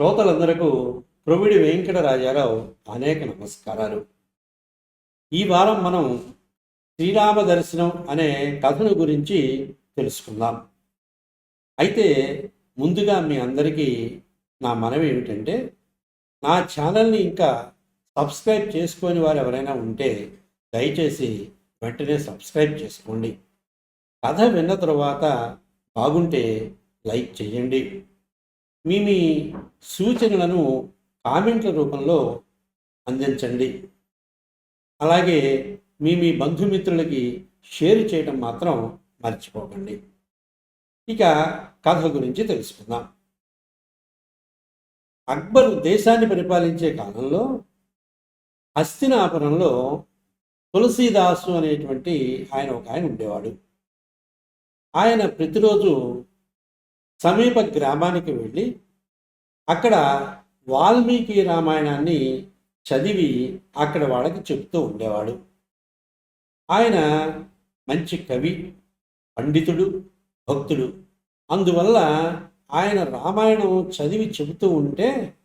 శ్రోతలందరకు ప్రొవిడి వెంకటరాజారావు అనేక నమస్కారాలు. ఈ వారం మనం శ్రీరామ దర్శనం అనే కథను గురించి తెలుసుకుందాం. అయితే ముందుగా మీ అందరికీ నా మనవి ఏమిటంటే నా ఛానల్ని ఇంకా సబ్స్క్రైబ్ చేసుకొని వారు ఎవరైనా ఉంటే దయచేసి వెంటనే సబ్స్క్రైబ్ చేసుకోండి. కథ విన్న తర్వాత బాగుంటే లైక్ చేయండి. మీ మీ సూచనలను కామెంట్ల రూపంలో అందించండి. అలాగే మీ మీ బంధుమిత్రులకి షేర్ చేయడం మాత్రం మర్చిపోకండి. ఇక కథ గురించి తెలుసుకుందాం. అక్బర్ దేశాన్ని పరిపాలించే కాలంలో హస్తినాపురంలో తులసీదాసు అనేటువంటి ఆయన ఒక ఆయన ఉండేవాడు. ఆయన ప్రతిరోజు సమీప గ్రామానికి వెళ్ళి అక్కడ వాల్మీకి రామాయణాన్ని చదివి అక్కడ వాళ్ళకి చెప్తూ ఉండేవాడు. ఆయన మంచి కవి పండితుడు భక్తుడు. అందువల్ల ఆయన రామాయణం చదివి చెబుతూ ఉంటే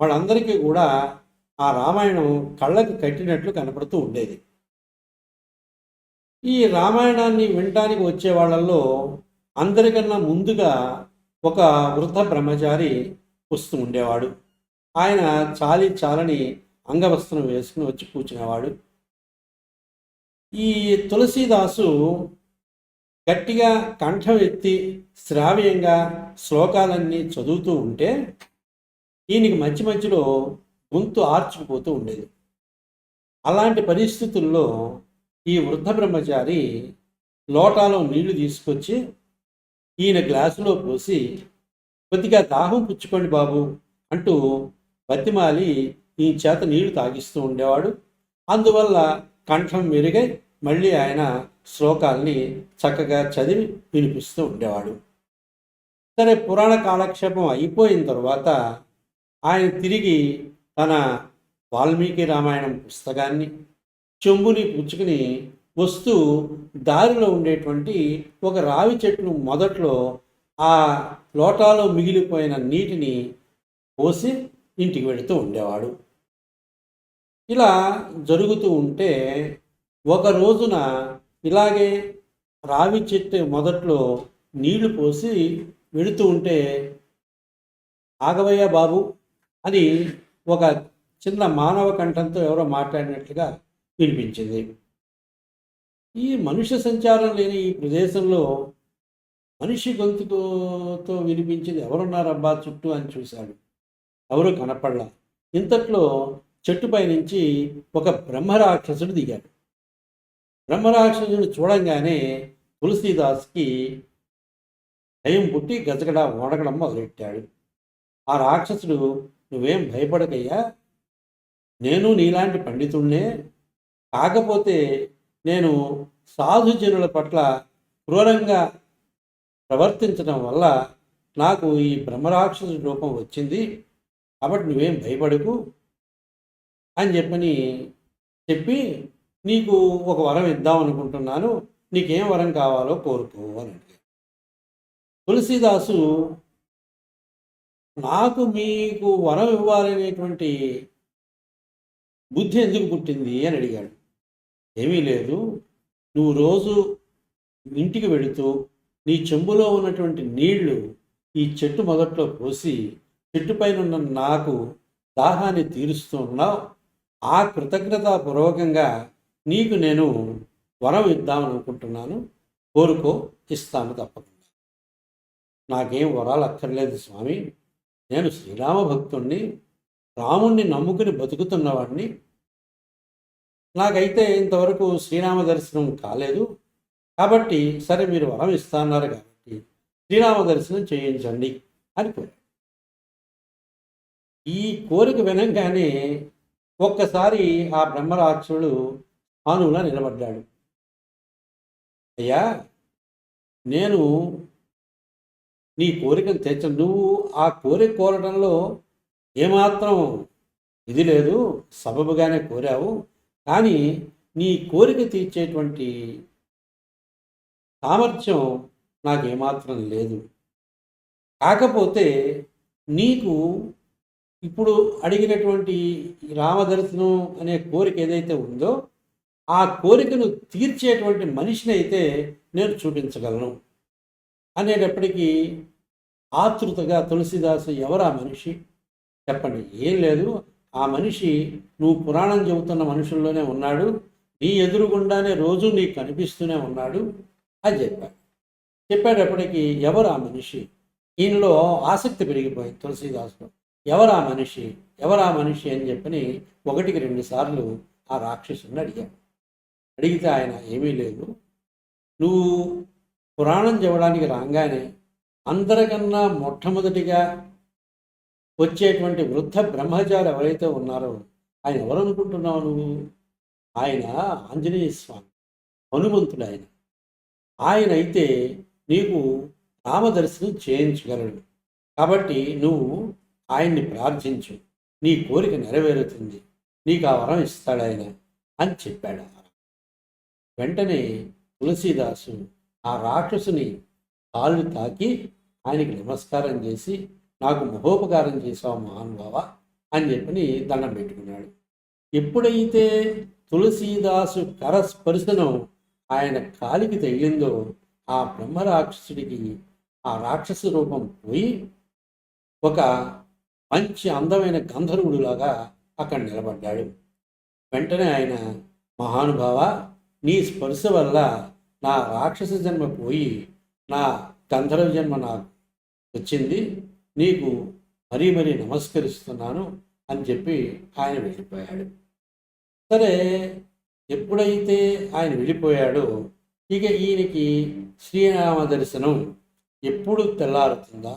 వాళ్ళందరికీ కూడా ఆ రామాయణం కళ్ళకు కట్టినట్లు కనపడుతూ ఉండేది. ఈ రామాయణాన్ని వినటానికి వచ్చే వాళ్ళల్లో అందరికన్నా ముందుగా ఒక వృద్ధ బ్రహ్మచారి వస్తూ ఉండేవాడు. ఆయన చాలి చాలని అంగవస్త్రం వేసుకుని వచ్చి కూర్చునేవాడు. ఈ తులసీదాసు గట్టిగా కంఠం ఎత్తి శ్రావ్యంగా శ్లోకాలన్నీ చదువుతూ ఉంటే ఈయనకి మధ్య మధ్యలో గొంతు ఆర్చుకుపోతూ ఉండేది. అలాంటి పరిస్థితుల్లో ఈ వృద్ధ బ్రహ్మచారి లోటాలో నీళ్ళు తీసుకొచ్చి ఈయన గ్లాసులో పోసి కొద్దిగా దాహం పుచ్చుకోండి బాబు అంటూ బతిమాలి ఈ చేత నీళ్ళు తాగిస్తూ ఉండేవాడు. అందువల్ల కంఠం మెరుగై మళ్ళీ ఆయన శ్లోకాల్ని చక్కగా చదివి వినిపిస్తూ ఉండేవాడు. సరే పురాణ కాలక్షేపం అయిపోయిన తర్వాత ఆయన తిరిగి తన వాల్మీకి రామాయణం పుస్తకాన్ని చెంబుని పుచ్చుకుని వస్తూ దారిలో ఉండేటువంటి ఒక రావి చెట్లు మొదట్లో ఆ లోటాలో మిగిలిపోయిన నీటిని పోసి ఇంటికి వెళుతూ ఉండేవాడు. ఇలా జరుగుతూ ఉంటే ఒక రోజున ఇలాగే రావి చెట్టు మొదట్లో నీళ్ళు పోసి వెళుతూ ఉంటే ఆగవయ్య బాబు అని ఒక చిన్న మానవ కంఠంతో ఎవరో మాట్లాడినట్లుగా వినిపించింది. ఈ మనుష్య సంచారం లేని ఈ ప్రదేశంలో మనిషి గొంతుతో వినిపించింది ఎవరున్నారబ్బా చుట్టూ అని చూశాడు. ఎవరు కనపడలా. ఇంతట్లో చెట్టుపై నుంచి ఒక బ్రహ్మరాక్షసుడు దిగాడు. బ్రహ్మరాక్షసుడు చూడంగానే తులసీదాస్కి భయం పుట్టి గజగడ ఓడగడం మొదలెట్టాడు. ఆ రాక్షసుడు నువ్వేం భయపడకయ్యా? నేను నీలాంటి పండితుణ్ణే. కాకపోతే నేను సాధుజనుల పట్ల క్రూరంగా ప్రవర్తించడం వల్ల నాకు ఈ బ్రహ్మరాక్షసు రూపం వచ్చింది. కాబట్టి నువ్వేం భయపడకు అని చెప్పని చెప్పి నీకు ఒక వరం ఇద్దాం అనుకుంటున్నాను. నీకేం వరం కావాలో కోరుకో అని తులసీదాసు నాకు మీకు వరం ఇవ్వాలనేటువంటి బుద్ధి ఎందుకు పుట్టింది అని అడిగాడు. ఏమీ లేదు. నువ్వు రోజు ఇంటికి వెళుతూ నీ చెంబులో ఉన్నటువంటి నీళ్ళు ఈ చెట్టు మొదట్లో పోసి చెట్టుపైన ఉన్న నాకు దాహాన్ని తీరుస్తూ ఉన్నావు. ఆ కృతజ్ఞతాపూర్వకంగా నీకు నేను వరం ఇద్దామని అనుకుంటున్నాను. కోరుకో ఇస్తాను తప్పకుండా. నాకేం వరాలు అక్కర్లేదు స్వామి. నేను శ్రీరామ భక్తుణ్ణి రాముణ్ణి నమ్ముకుని బతుకుతున్నవాడిని నాకైతే ఇంతవరకు శ్రీరామ దర్శనం కాలేదు. కాబట్టి సరే మీరు వరం ఇస్తాన్నారు కాబట్టి శ్రీరామ దర్శనం చేయించండి అని కోరాడు ఈ కోరిక వినంగానే ఒక్కసారి ఆ బ్రహ్మరాక్షుడు హానులా నిలబడ్డాడు. అయ్యా నేను నీ కోరికను తెచ్చను నువ్వు ఆ కోరిక కోరడంలో ఏమాత్రం ఇది లేదు. సబబుగానే కోరావు. కానీ నీ కోరిక తీర్చేటువంటి సామర్థ్యం నాకు ఏమాత్రం లేదు. కాకపోతే నీకు ఇప్పుడు అడిగినటువంటి రామదర్శనం అనే కోరిక ఏదైతే ఉందో ఆ కోరికను తీర్చేటువంటి మనిషిని అయితే నేను చూపించగలను. అనేటప్పటికీ ఆతృతగా తులసిదాసు ఎవరా మనిషి? చెప్పండి. ఏం లేదు. ఆ మనిషి నువ్వు పురాణం చెబుతున్న మనుషుల్లోనే ఉన్నాడు నీ ఎదురుగుండానే రోజు నీకు కనిపిస్తూనే ఉన్నాడు అని చెప్పాడు. చెప్పేటప్పటికి ఎవరు ఆ మనిషి? ఈయనలో ఆసక్తి పెరిగిపోయింది తులసీదాసులో. ఎవరు ఆ మనిషి? ఎవరు ఆ మనిషి అని చెప్పని ఒకటికి రెండు సార్లు ఆ రాక్షసుని అడిగాడు. అడిగితే ఆయన ఏమీ లేదు. నువ్వు పురాణం చెప్పడానికి రాగానే అందరికన్నా మొట్టమొదటిగా వచ్చేటువంటి వృద్ధ బ్రహ్మచారి ఎవరైతే ఉన్నారో ఆయన ఎవరు అనుకుంటున్నావు నువ్వు? ఆయన ఆంజనేయ స్వామి హనుమంతుడు ఆయన. ఆయన అయితే నీకు రామదర్శనం చేయించగలడు. కాబట్టి నువ్వు ఆయన్ని ప్రార్థించు. నీ కోరిక నెరవేరుతుంది. నీకు ఆ వరం ఇస్తాడు ఆయన అని చెప్పాడు. వెంటనే తులసీదాసు ఆ రాక్షసుని కాళ్ళు తాకి ఆయనకి నమస్కారం చేసి నాకు మహోపకారం చేశావు మహానుభావ అని చెప్పని దండం పెట్టుకున్నాడు. ఎప్పుడైతే తులసీదాసు కరస్పర్శనం ఆయన కాలికి తగిలిందో ఆ బ్రహ్మ రాక్షసుడికి ఆ రాక్షస రూపం పోయి ఒక మంచి అందమైన గంధర్వుడిలాగా అక్కడ నిలబడ్డాడు. వెంటనే ఆయన మహానుభావ నీ స్పర్శ వల్ల నా రాక్షస జన్మ పోయి నా గంధర్వ జన్మ నాకు వచ్చింది. నీకు మరీ మరీ నమస్కరిస్తున్నాను అని చెప్పి ఆయన వెళ్ళిపోయాడు. సరే ఎప్పుడైతే ఆయన వెళ్ళిపోయాడో ఇక ఈయనకి శ్రీరామ దర్శనం ఎప్పుడు తెల్లారుతుందా?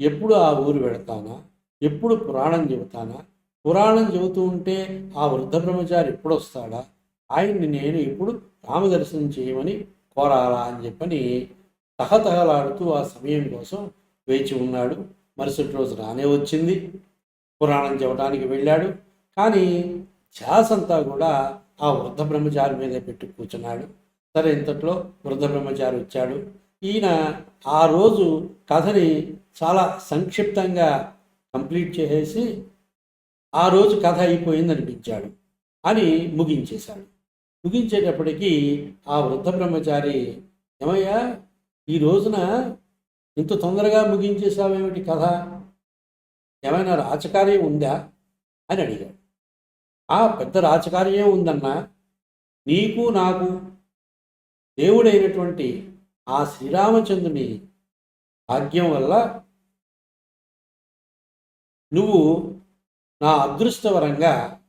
ఎప్పుడు ఆ ఊరు వెళతానా? ఎప్పుడు పురాణం చెబుతానా? పురాణం చెబుతూ ఉంటే ఆ వృద్ధ బ్రహ్మచారి ఎప్పుడు వస్తాడా ఆయన్ని నేను ఇప్పుడు రామదర్శనం చేయమని కోరాలా అని చెప్పని తహతహలాడుతూ ఆ సమయం కోసం వేచి ఉన్నాడు. మరుసటి రోజు రానే వచ్చింది. పురాణం చెప్పడానికి వెళ్ళాడు. కానీ ఛాసంతా కూడా ఆ వృద్ధ బ్రహ్మచారి మీదే పెట్టి కూర్చున్నాడు. సరే ఇంతట్లో వృద్ధ బ్రహ్మచారి వచ్చాడు. ఈయన ఆ రోజు కథని చాలా సంక్షిప్తంగా కంప్లీట్ చేసేసి ఆ రోజు కథ అయిపోయింది అనిపించాడు అని ముగించేశాడు. ముగించేటప్పటికీ ఆ వృద్ధ బ్రహ్మచారి ఏమయ్యా ఈ రోజున ఇంత తొందరగా ముగించేసావేమిటి కథ? ఏమైనా రాచకార్యం ఉందా? అని అడిగాడు. ఆ పెద్ద రాచకార్యం ఉందన్నా నీకు నాకు దేవుడైనటువంటి ఆ శ్రీరామచంద్రుని భాగ్యం వల్ల నువ్వు నా అదృష్టవరంగా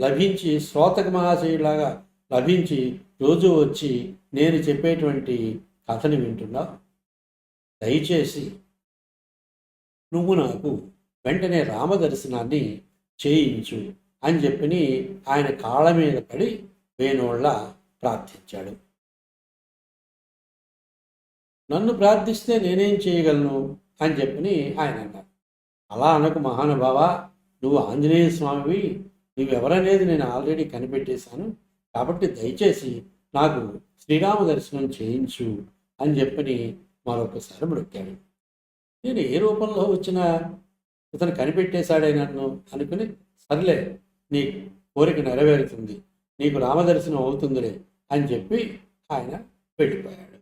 లభించి శ్రోతక మహాశయులాగా లభించి రోజు వచ్చి నేను చెప్పేటువంటి కథని వింటున్నావు? దయచేసి నువ్వు నాకు వెంటనే రామదర్శనాన్ని చేయించు అని చెప్పి ఆయన కాళ్ళ మీద పడి వేణోళ్ళ ప్రార్థించాడు. నన్ను ప్రార్థిస్తే నేనేం చేయగలను అని చెప్పని ఆయన అన్నారు. అలా అనకు మహానుభావ నువ్వు ఆంజనేయ స్వామివి నువ్వెవరనేది నేను ఆల్రెడీ కనిపెట్టేశాను. కాబట్టి దయచేసి నాకు శ్రీరామ దర్శనం చేయించు అని చెప్పని మరొకసారి మొక్కాడు నేను ఏ రూపంలో వచ్చినా ఇతను కనిపెట్టేశాడే నన్ను అనుకుని సర్లే నీ కోరిక నెరవేరుతుంది నీకు రామదర్శనం అవుతుందిలే అని చెప్పి ఆయన వెళ్ళిపోయాడు.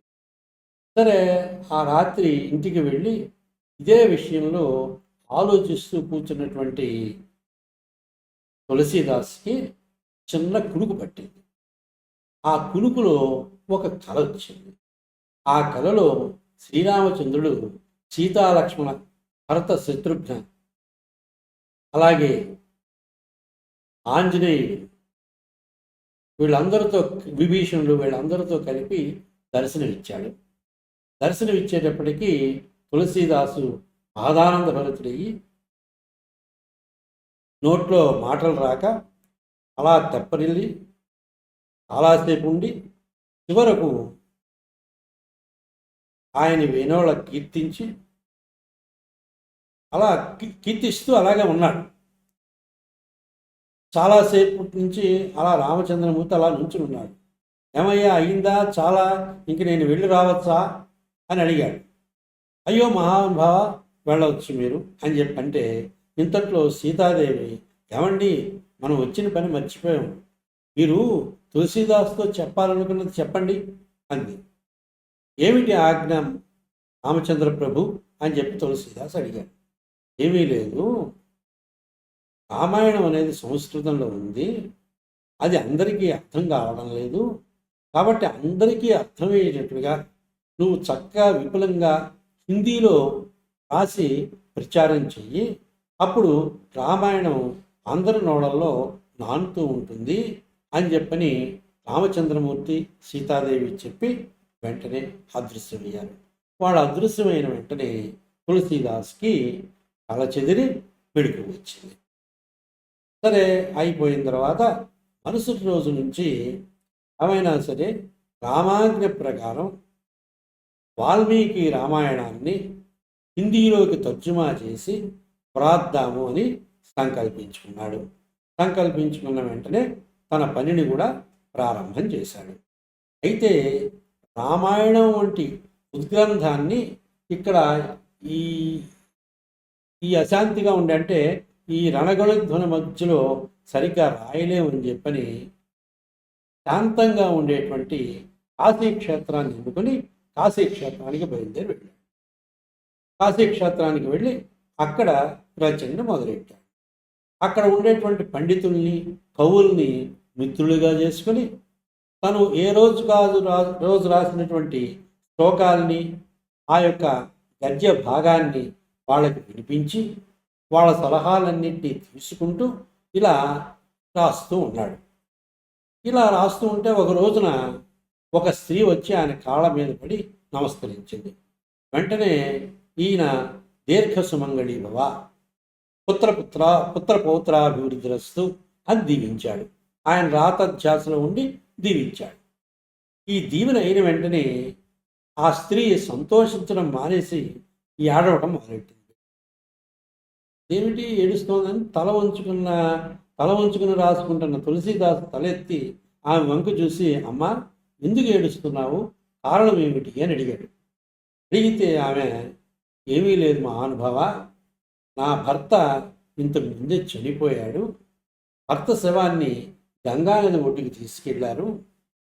సరే ఆ రాత్రి ఇంటికి వెళ్ళి ఇదే విషయంలో ఆలోచిస్తూ కూర్చున్నటువంటి తులసీదాస్కి చిన్న కునుకు పట్టింది. ఆ కునుకులో ఒక కళ వచ్చింది. ఆ కళలో శ్రీరామచంద్రుడు సీతాలక్ష్మణ భరత శత్రుఘ్న అలాగే ఆంజనేయుడు. వీళ్ళందరితో విభీషణుడు వీళ్ళందరితో కలిపి దర్శనమిచ్చాడు. దర్శనమిచ్చేటప్పటికీ తులసీదాసు ఆదానంద భరతుడయ్యి నోట్లో మాటలు రాక అలా తెప్పరిల్లి చాలాసేపు ఉండి చివరకు ఆయన వేణోళ్ళ కీర్తించి అలా కీర్తిస్తూ అలాగే ఉన్నాడు. చాలాసేపు నుంచి అలా రామచంద్రమూర్తి అలా నుంచుని ఉన్నాడు. ఏమయ్యా అయిందా చాలా. ఇంక నేను వెళ్ళి రావచ్చా? అని అడిగాడు. అయ్యో మహానుభావ వెళ్ళవచ్చు మీరు అని చెప్పంటే ఇంతట్లో సీతాదేవి ఏమండి మనం వచ్చిన పని మర్చిపోయాం. మీరు తులసీదాస్తో చెప్పాలనుకున్నది చెప్పండి అంది. ఏమిటి ఆజ్ఞ రామచంద్ర ప్రభు అని చెప్పి తులసిదాస్ అడిగాడు. ఏమీ లేదు. రామాయణం అనేది సంస్కృతంలో ఉంది. అది అందరికీ అర్థం కావడం లేదు. కాబట్టి అందరికీ అర్థమయ్యేటట్టుగా నువ్వు చక్కగా విపులంగా హిందీలో రాసి ప్రచారం చెయ్యి. అప్పుడు రామాయణం అందరి నోడల్లో నానుతూ ఉంటుంది అని చెప్పని రామచంద్రమూర్తి సీతాదేవి చెప్పి వెంటనే అదృశ్యమయ్యారు. వాళ్ళు అదృశ్యమైన వెంటనే తులసీదాస్కి తల చెదిరి మెడుకు వచ్చింది. సరే అయిపోయిన తర్వాత మరుసటి రోజు నుంచి ఏమైనా సరే రామాజ్ఞ ప్రకారం వాల్మీకి రామాయణాన్ని హిందీలోకి తర్జుమా చేసి వ్రాద్దాము అని సంకల్పించుకున్నాడు. సంకల్పించుకున్న వెంటనే తన పనిని కూడా ప్రారంభం చేశాడు. అయితే రామాయణం వంటి ఉద్గ్రంథాన్ని ఇక్కడ ఈ ఈ అశాంతిగా ఉండే అంటే ఈ రణగణధ్వని మధ్యలో సరిగ్గా రాయలేమని చెప్పని శాంతంగా ఉండేటువంటి కాశీ క్షేత్రాన్ని ఎన్నుకొని కాశీ క్షేత్రానికి బయలుదేరి వెళ్ళాడు. కాశీ క్షేత్రానికి వెళ్ళి అక్కడ రచనను మొదలెట్టాడు. అక్కడ ఉండేటువంటి పండితుల్ని కవుల్ని మిత్రులుగా చేసుకుని తను ఏ రోజు కాదు రా- రోజు రాసినటువంటి శ్లోకాల్ని ఆ యొక్క గద్య భాగాన్ని వాళ్ళకి వినిపించి వాళ్ళ సలహాలన్నింటినీ తీసుకుంటూ ఇలా రాస్తూ ఉన్నాడు. ఇలా రాస్తూ ఉంటే ఒక రోజున ఒక స్త్రీ వచ్చి ఆయన కాళ్ళ మీద పడి నమస్కరించింది. వెంటనే ఈయన దీర్ఘ సుమంగళి భవ పుత్రపుత్ర పుత్ర పౌత్రాభివృద్ధిరస్తు అని దీవించాడు. ఆయన రాతధ్యాసలో ఉండి దీవించాడు. ఈ దీవెన అయిన వెంటనే ఆ స్త్రీ సంతోషించడం మానేసి ఏడవటం మొదలెట్టింది. ఏమిటి ఏడుస్తోందని తల వంచుకున్న తల వంచుకుని రాసుకుంటున్న తులసీదాస్ తలెత్తి ఆమె వంక చూసి అమ్మ ఎందుకు ఏడుస్తున్నావు? కారణం ఏమిటి? అని అడిగాడు. అడిగితే ఆమె ఏమీ లేదు మా అనుభవ నా భర్త ఇంతకు ముందే చనిపోయాడు. భర్త శవాన్ని గంగానది ఒడ్డుకి తీసుకెళ్ళారు.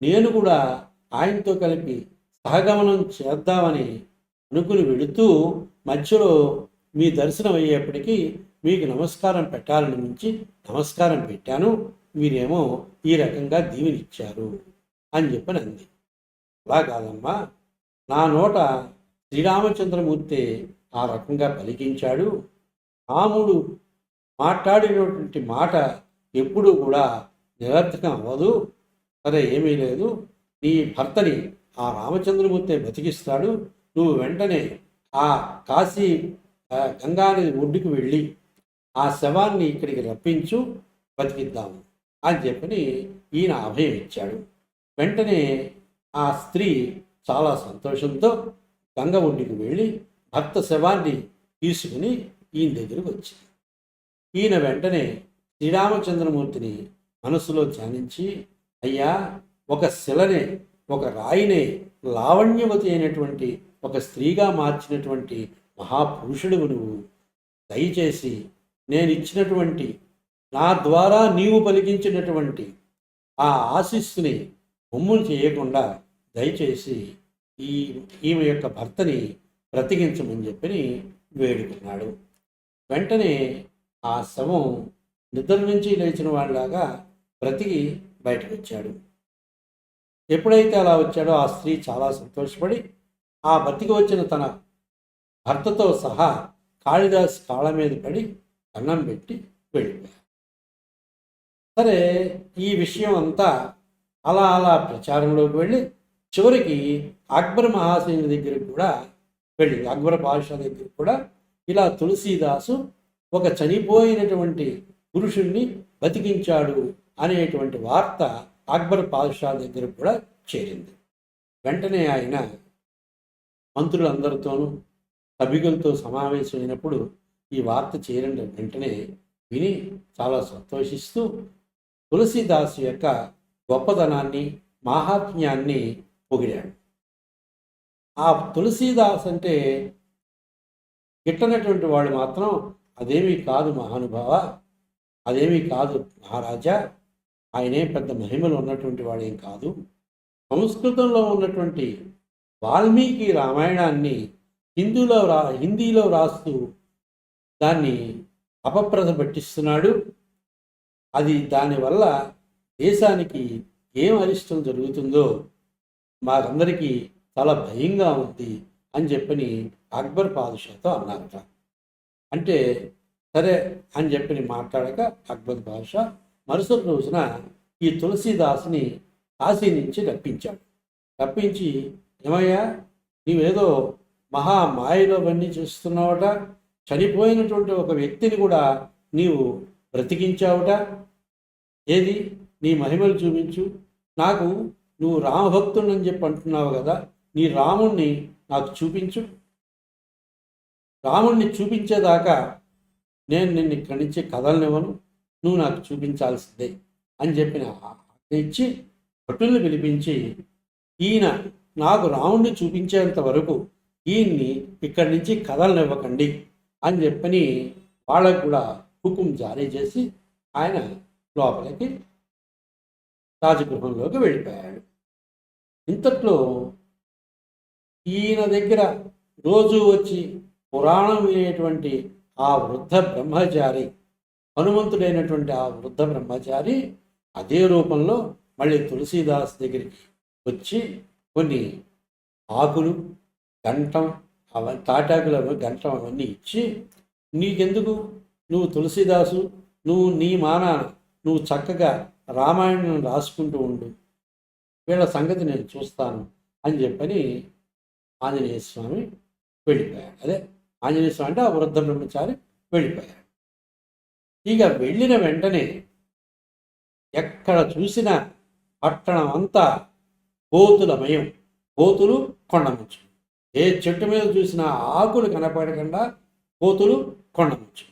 నేను కూడా ఆయనతో కలిపి సహగమనం చేద్దామని అనుకుని వెళుతూ మధ్యలో మీ దర్శనం అయ్యేప్పటికీ మీకు నమస్కారం పెట్టాలని మించి నమస్కారం పెట్టాను. మీరేమో ఈ రకంగా దీవెనిచ్చారు అని చెప్పని అంది. అలా కాదమ్మా నా నోట శ్రీరామచంద్రమూర్తి ఆ రకంగా పలికించాడు. రాముడు మాట్లాడినటువంటి మాట ఎప్పుడూ కూడా నిరర్థకం అవ్వదు సరే ఏమీ లేదు. నీ భర్తని ఆ రామచంద్రమూర్తి బతికిస్తాడు. నువ్వు వెంటనే ఆ కాశీ గంగానది ఒడ్డుకు వెళ్ళి ఆ శవాన్ని ఇక్కడికి రప్పించు బతికిద్దాము అని చెప్పని ఈయన అభయం ఇచ్చాడు. వెంటనే ఆ స్త్రీ చాలా సంతోషంతో గంగ ఒడ్డుకు వెళ్ళి భర్త శవాన్ని తీసుకుని ఈయన దగ్గరకు వచ్చింది. ఈయన వెంటనే శ్రీరామచంద్రమూర్తిని మనసులో ధ్యానించి అయ్యా ఒక శిలనే ఒక రాయినే లావణ్యవతి అయినటువంటి ఒక స్త్రీగా మార్చినటువంటి మహాపురుషుడు నువ్వు. దయచేసి నేను ఇచ్చినటువంటి నా ద్వారా నీవు పలికించినటువంటి ఆ ఆశీస్సుని బొమ్ములు చేయకుండా దయచేసి ఈ ఈమె యొక్క భర్తని బ్రతికించమని చెప్పి వేడుకున్నాడు. వెంటనే ఆ శవం నిద్ర నుంచి లేచిన వాళ్ళలాగా బ్రతికి బయటకు వచ్చాడు. ఎప్పుడైతే అలా వచ్చాడో ఆ స్త్రీ చాలా సంతోషపడి ఆ బతికి వచ్చిన తన భర్తతో సహా కాళిదాస్ కాళ్ళ మీద పడి అన్నం పెట్టి వెళ్ళిపోయారు. సరే ఈ విషయం అంతా అలా అలా ప్రచారంలోకి వెళ్ళి చివరికి అక్బర్ మహాసేని దగ్గరికి కూడా వెళ్ళింది. అక్బర్ బాషా దగ్గరికి కూడా ఇలా తులసీదాసు ఒక చనిపోయినటువంటి పురుషుణ్ణి బతికించాడు అనేటువంటి వార్త అక్బర్ పాదుషా దగ్గర కూడా చేరింది. వెంటనే ఆయన మంత్రులందరితోనూ సభికులతో సమావేశమైనప్పుడు ఈ వార్త చేరిన వెంటనే విని చాలా సంతోషిస్తూ తులసిదాస్ యొక్క గొప్పతనాన్ని మాహాత్మ్యాన్ని పొగిడాడు. ఆ తులసీదాస్ అంటే గిట్టనటువంటి వాడు మాత్రం అదేమీ కాదు మహానుభావ అదేమీ కాదు మహారాజా ఆయనే పెద్ద మహిమలు ఉన్నటువంటి వాడేం కాదు. సంస్కృతంలో ఉన్నటువంటి వాల్మీకి రామాయణాన్ని హిందూలో రా హిందీలో రాస్తూ దాన్ని అపప్రద పట్టిస్తున్నాడు అది దానివల్ల దేశానికి ఏం అరిష్టం జరుగుతుందో మాకందరికీ చాలా భయంగా ఉంది అని చెప్పని అక్బర్ పాదుషాతో అన్నారట. అంటే సరే అని చెప్పని మాట్లాడక అక్బర్ బాదుషా మరుసటి రోజున ఈ తులసీదాస్ని కాశీ నుంచి రప్పించాడు. రప్పించి ఏమయ్యా నీవేదో మహా మాయలో బండి చేస్తున్నావట చనిపోయినటువంటి ఒక వ్యక్తిని కూడా నీవు బ్రతికించావుట? ఏది? నీ మహిమలు చూపించు. నాకు నువ్వు రామభక్తుడని చెప్పి అంటున్నావు కదా నీ రాముణ్ణి నాకు చూపించు. రాముణ్ణి చూపించేదాకా నేను నిన్ను ఇక్కడి నుంచి కదలనివ్వను. నువ్వు నాకు చూపించాల్సిందే అని చెప్పిన ఇచ్చి భటుల్ని పిలిపించి ఈయన నాకు రాముడిని చూపించేంత వరకు ఈయన్ని ఇక్కడి నుంచి కదలనివ్వకండి అని చెప్పని వాళ్ళకు కూడా హుకుం జారీ చేసి ఆయన లోపలికి రాజగృహంలోకి వెళ్ళిపోయాడు. ఇంతట్లో ఈయన దగ్గర రోజు వచ్చి పురాణం వినేటువంటి ఆ వృద్ధ బ్రహ్మచారి హనుమంతుడైనటువంటి ఆ వృద్ధ బ్రహ్మచారి అదే రూపంలో మళ్ళీ తులసీదాస్ దగ్గరికి వచ్చి కొన్ని ఆకులు గంటం అవ తాటాకులు అవి గంటం అవన్నీ ఇచ్చి నీకెందుకు? నువ్వు తులసీదాసు నువ్వు నీ మానాన నువ్వు చక్కగా రామాయణం రాసుకుంటూ ఉండు. వీళ్ళ సంగతి నేను చూస్తాను అని చెప్పని ఆంజనేయ స్వామి వెళ్ళిపోయాడు అదే ఆంజనేయ స్వామి అంటే ఆ వృద్ధ బ్రహ్మచారి వెళ్ళిపోయాడు ఇక వెళ్ళిన వెంటనే ఎక్కడ చూసినా పట్టణం అంతా కోతులమయం. కోతులు కొండముచ్చు ఏ చెట్టు మీద చూసినా ఆకులు కనపడకుండా కోతులు కొండముచ్చు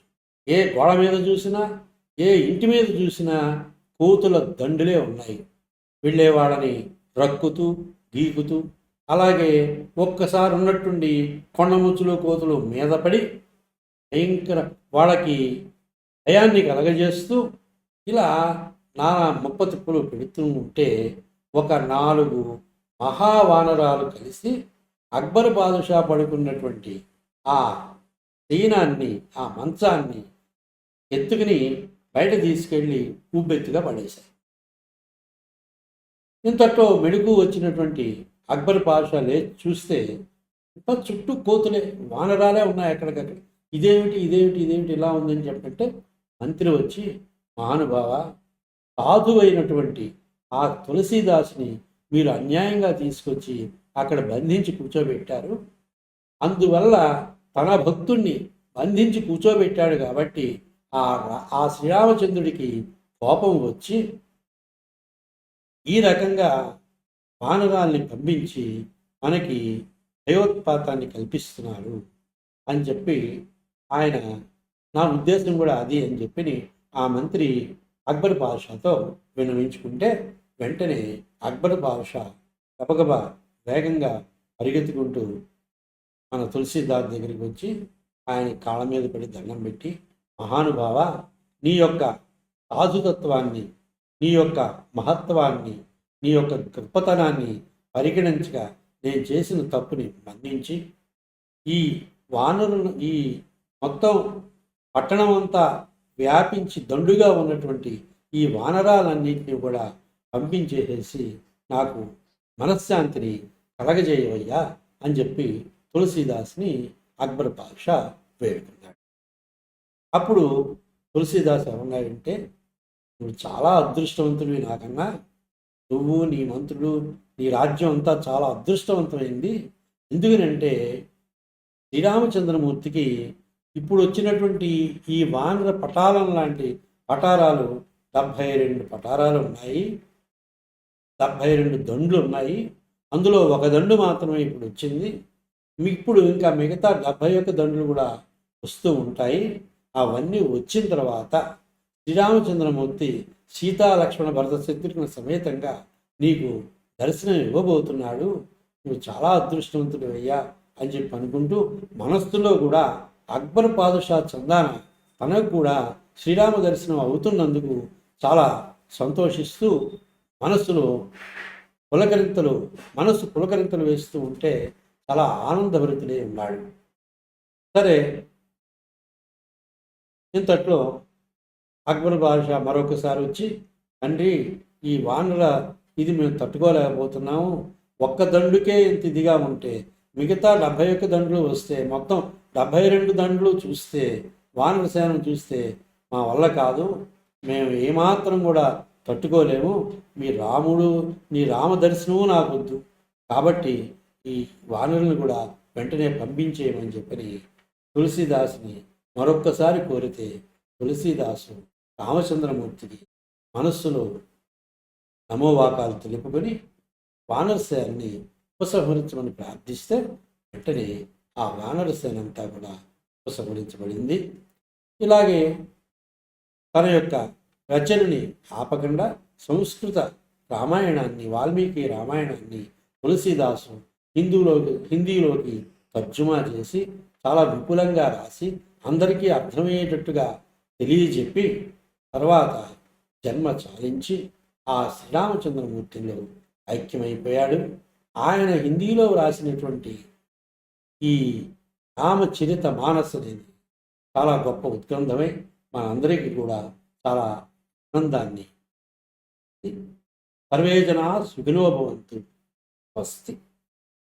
ఏ గోడ మీద చూసినా ఏ ఇంటి మీద చూసినా కోతుల దండులే ఉన్నాయి. వెళ్ళేవాళ్ళని రక్కుతూ గీకుతూ అలాగే ఒక్కసారి ఉన్నట్టుండి కొండముచ్చులు కోతులు మీద పడి భయంకర వాళ్ళకి భయాన్ని కలగజేస్తూ ఇలా నానా ముప్ప తిప్పులు పెడుతూ ఉంటే ఒక నాలుగు మహావానరాలు కలిసి అక్బర్ బాదుషా పడుకున్నటువంటి ఆ దీనాన్ని ఆ మంచాన్ని ఎత్తుకుని బయట తీసుకెళ్ళి ఉబ్బెత్తుగా పడేశారు. ఇంతట్లో మెడుగు వచ్చినటువంటి అక్బర్ పాషా లేచి చూస్తే ఇంత చుట్టూ కోతులే వానరాలే ఉన్నాయి ఎక్కడికక్కడ ఇదేమిటి ఇదేమిటి ఇదేమిటి ఇలా ఉందని చెప్పంటే మంత్రి వచ్చి మహానుభావ సాధువైనటువంటి ఆ తులసీదాసుని మీరు అన్యాయంగా తీసుకొచ్చి అక్కడ బంధించి కూర్చోబెట్టారు. అందువల్ల తన భక్తుణ్ణి బంధించి కూర్చోబెట్టాడు కాబట్టి ఆ ఆ శ్రీరామచంద్రుడికి కోపం వచ్చి ఈ రకంగా వానరాల్ని పంపించి మనకి భయోత్పాతాన్ని కల్పిస్తున్నారు అని చెప్పి ఆయన నా ఉద్దేశం కూడా అది అని చెప్పి ఆ మంత్రి అక్బర్ బాదుషాతో విన్నవించుకుంటే వెంటనే అక్బర్ బాదుషా గబగబా వేగంగా పరిగెత్తుకుంటూ మన తులసీదాస్ దగ్గరికి వచ్చి ఆయన కాళ్ళ మీద పడి దండం పెట్టి మహానుభావ నీ యొక్క సాధుతత్వాన్ని నీ యొక్క మహత్వాన్ని నీ యొక్క గొప్పతనాన్ని పరిగణించగా నేను చేసిన తప్పుని మన్నించి ఈ వానరులను ఈ మొత్తం పట్టణం అంతా వ్యాపించి దండుగా ఉన్నటువంటి ఈ వానరాలన్నింటినీ కూడా పంపించేసేసి నాకు మనశ్శాంతిని కలగజేయవయ్యా అని చెప్పి తులసీదాస్ని అక్బర్ పాషా వేడుకున్నాడు. అప్పుడు తులసీదాస్ ఏమన్నాడంటే నువ్వు చాలా అదృష్టవంతుడివి నాకన్నా. నువ్వు నీ మంత్రులు నీ రాజ్యం అంతా చాలా అదృష్టవంతమైంది. ఎందుకనంటే శ్రీరామచంద్రమూర్తికి ఇప్పుడు వచ్చినటువంటి ఈ వానర పటాలం లాంటి పటారాలు డెబ్భై రెండు పటారాలు ఉన్నాయి డెబ్భై రెండు దండ్లు ఉన్నాయి అందులో ఒక దండు మాత్రమే ఇప్పుడు వచ్చింది ఇప్పుడు ఇంకా మిగతా డెబ్భై ఒక్క దండులు కూడా వస్తూ ఉంటాయి. అవన్నీ వచ్చిన తర్వాత శ్రీరామచంద్రమూర్తి సీతా లక్ష్మణ భరత శత్రుఘ్న సమేతంగా నీకు దర్శనం ఇవ్వబోతున్నాడు. నువ్వు చాలా అదృష్టవంతుడు అయ్యా అని చెప్పి అనుకుంటూ మనస్సులో కూడా అక్బర్ పాదుషా చందాన తనకు కూడా శ్రీరామ దర్శనం అవుతున్నందుకు చాలా సంతోషిస్తూ మనస్సులో పులకరింతలు మనస్సు పులకరింతలు వేస్తూ ఉంటే చాలా ఆనందభరితుడే ఉన్నాడు. సరే ఇంతట్లో అక్బర్ బాషా మరొకసారి వచ్చి తండ్రి ఈ వానల ఇది మేము తట్టుకోలేకపోతున్నాము. ఒక్క దండుకే ఇంత ఇదిగా ఉంటే మిగతా డెబ్భై ఒక్క దండులు వస్తే మొత్తం డెబ్భై రెండు దండ్లు చూస్తే వానర చూస్తే మా వల్ల కాదు. మేము ఏమాత్రం కూడా తట్టుకోలేము. మీ రాముడు నీ రామ దర్శనము నాకొద్దు. కాబట్టి ఈ వానరులను కూడా వెంటనే పంపించేయమని చెప్పని తులసీదాసుని మరొక్కసారి కోరితే తులసీదాసు రామచంద్రమూర్తికి మనస్సులో నమోవాకాలు తెలుపుకొని వానరసేనని ఉపసంహరించమని ప్రార్థిస్తే వెంటనే ఆ వానర సేనంతా కూడా ఉపసంహరించబడింది. ఇలాగే తన యొక్క రచనని ఆపకుండా సంస్కృత రామాయణాన్ని వాల్మీకి రామాయణాన్ని తులసీదాసు హిందూలోకి హిందీలోకి తర్జుమా చేసి చాలా విపులంగా రాసి అందరికీ అర్థమయ్యేటట్టుగా తెలియజెప్పి తర్వాత జన్మ చాలించి ఆ శ్రీరామచంద్రమూర్తిలో ఐక్యమైపోయాడు. ఆయన హిందీలో రాసినటువంటి ఈ రామచరిత మానస్ అనేది చాలా గొప్ప ఉత్కంఠమై మనందరికీ కూడా చాలా ఆనందాన్ని. సర్వేజన సుఖినోభవంతు భవంతు. స్వస్తి.